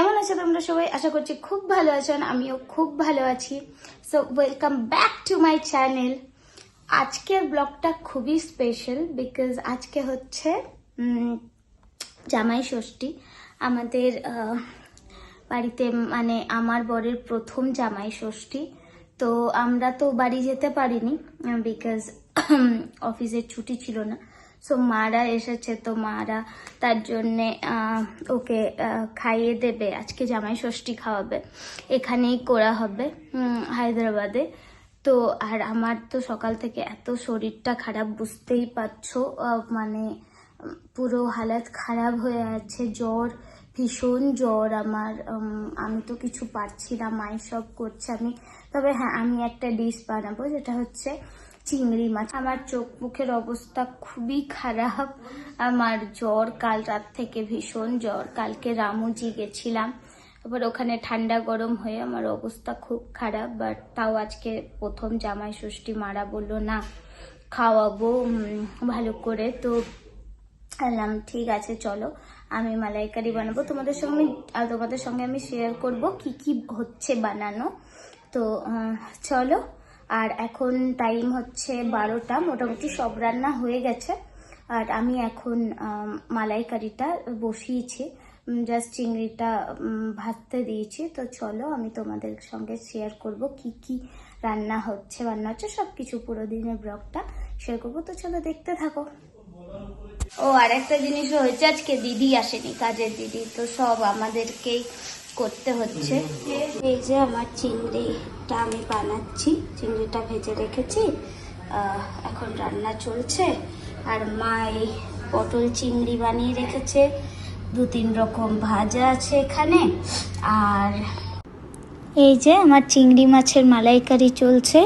কেমন আছো তোমরা সবাই? আশা করছি খুব ভালো আছো আমিও খুব ভালো আছি। So welcome back to my channel আজকের ব্লগটা খুবই স্পেশাল বিকজ আজকে হচ্ছে জামাই ষষ্ঠী। আমাদের বাড়িতে মানে আমার বরের প্রথম জামাই ষষ্ঠী। তো আমরা তো বাড়ি যেতে পারিনি বিকজ অফিসের ছুটি ছিল না। সো মারা এসেছে তো মারা তার জন্যে ওকে খাইয়ে দেবে। আজকে জামাই ষষ্ঠী খাওয়াবে। এখানেই করা হবে হায়দ্রাবাদে। তো, আর আমার তো সকাল থেকে এত শরীরটা খারাপ, বুঝতেই পারছ মানে পুরো হালাত খারাপ হয়ে আছে, জ্বর, ভীষণ জ্বর আমার। আমি তো কিছু পারছি না মাই সব করছে আমি। তবে হ্যাঁ আমি একটা ডিশ বানাবো, যেটা হচ্ছে চিংড়ি মাছ। আমার চোখ মুখের অবস্থা খুবই খারাপ। আমার জ্বর কাল রাত থেকে ভীষণ জ্বর। কালকে রামুজি গেছিলাম। তারপর ওখানে ঠান্ডা গরম হয়ে আমার অবস্থা খুব খারাপ। বাট তাও আজকে প্রথম জামাই ষষ্ঠী, মারা বলল, না, খাওয়াবো ভালো করে। তো বললাম, ঠিক আছে, চলো, আমি মালাইকারি বানাবো। তোমাদের সঙ্গে তোমাদের সঙ্গে আমি শেয়ার করব কি কি হচ্ছে বানানো। তো চলো আর এখন টাইম হচ্ছে বারোটা, মোটামুটি সব রান্না হয়ে গেছে। আর আমি এখন মালাইকারিটা বসিয়েছি। জাস্ট চিংড়িটা ভাজতে দিয়েছি। তো চলো আমি তোমাদের সঙ্গে শেয়ার করব কি কি রান্না হচ্ছে রান্না হচ্ছে সব কিছু পুরো দিনের ব্লগটা শেয়ার করব। তো চলো দেখতে থাকো। ও আর একটা জিনিস হয়েছে, আজকে দিদি আসেনি, কাজের দিদি। তো সব আমাদেরকেই করতে হচ্ছে। এই যে আমার চিংড়িটা আমি বানাচ্ছি, চিংড়িটা ভেজে রেখেছি। এখন রান্না চলছে। আর মা এই পটল চিংড়ি বানিয়ে রেখেছে। দু তিন রকম ভাজা আছে এখানে। আর এই যে আমার চিংড়ি মাছের মালাইকারি চলছে।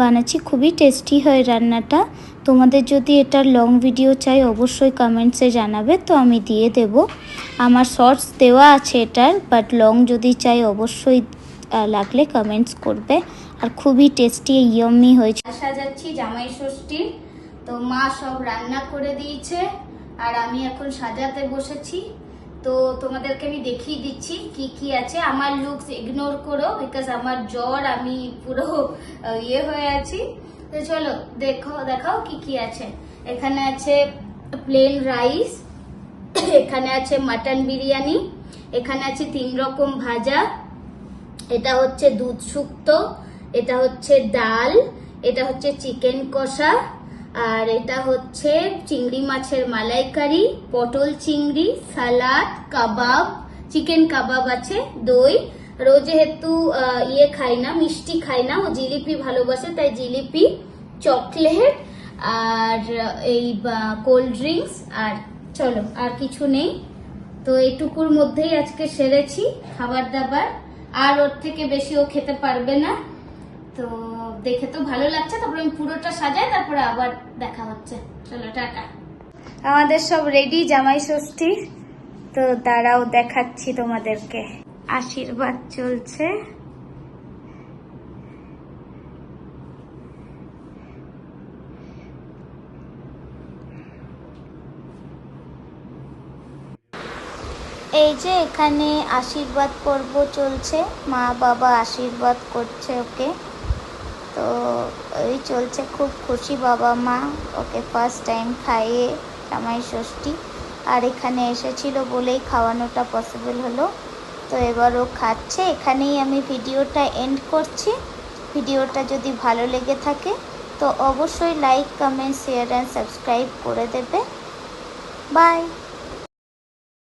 বানাচ্ছি, খুবই টেস্টি হয় রান্নাটা। তোমাদের যদি এটার লং ভিডিও চাই, অবশ্যই কমেন্টসে জানাবে। তো আমি দিয়ে দেব। আমার শর্টস দেওয়া আছে এটার বাট লং যদি চাই অবশ্যই লাগলে কমেন্টস করবে। আর খুবই টেস্টি ইয়ম্মি হয়েছে। সাজাচ্ছি জামাই ষষ্ঠী। তো মা সব রান্না করে দিয়েছে, আর আমি এখন সাজাতে বসেছি। তো তোমাদেরকে আমি দেখিয়ে দিচ্ছি কি কি আছে। আমার লুকস ইগনোর করো বিকজ আমার জ্বর, আমি পুরো ইয়ে হয়ে আছি। তো চলো, দেখো, দেখাও কি কি আছে। এখানে আছে প্লেন রাইস এখানে আছে মাটন বিরিয়ানি, এখানে আছে তিন রকম ভাজা, এটা হচ্ছে দুধ শুক্তো, এটা হচ্ছে ডাল, এটা হচ্ছে চিকেন কষা, আর এটা হচ্ছে চিংড়ি মাছের মালাইকারি, পটল চিংড়ি, সালাদ, কাবাব, চিকেন কাবাব আছে, দই। আর ও যেহেতু ইয়ে খায় না, মিষ্টি খায় না, ও জিলিপি ভালোবাসে, তাই জিলিপি, চকলেট, আর এই কোল্ড ড্রিঙ্কস, আর চলো, আর কিছু নেই। তো এইটুকুর মধ্যেই আজকে সেরেছি খাবার দাবার। আর ওর থেকে বেশি ও খেতে পারবে না। তো দেখে তো ভালো লাগছে। তারপরে আমি পুরোটা সাজাই, তারপরে আবার দেখা হচ্ছে। চলো, টাটা। আমাদের সব রেডি জামাই ষষ্ঠী। তো দাঁড়াও, দেখাচ্ছি তোমাদেরকে। আশীর্বাদ চলছে। এই যে এখানে আশীর্বাদ পর্ব চলছে, মা বাবা আশীর্বাদ করছে ওকে। তো এই চলছে, খুব খুশি বাবা মা, ওকে ফার্স্ট টাইম খাইয়ে জামাই ষষ্ঠী। আর এখানে এসেছিল বলেই খাওয়ানোটা পসিবল হলো। তো এবার ও খাচ্ছে, এখানেই আমি ভিডিওটা এন্ড করছি। ভিডিওটা যদি ভালো লেগে থাকে, তো অবশ্যই like comment share and subscribe করে দেবে। বাই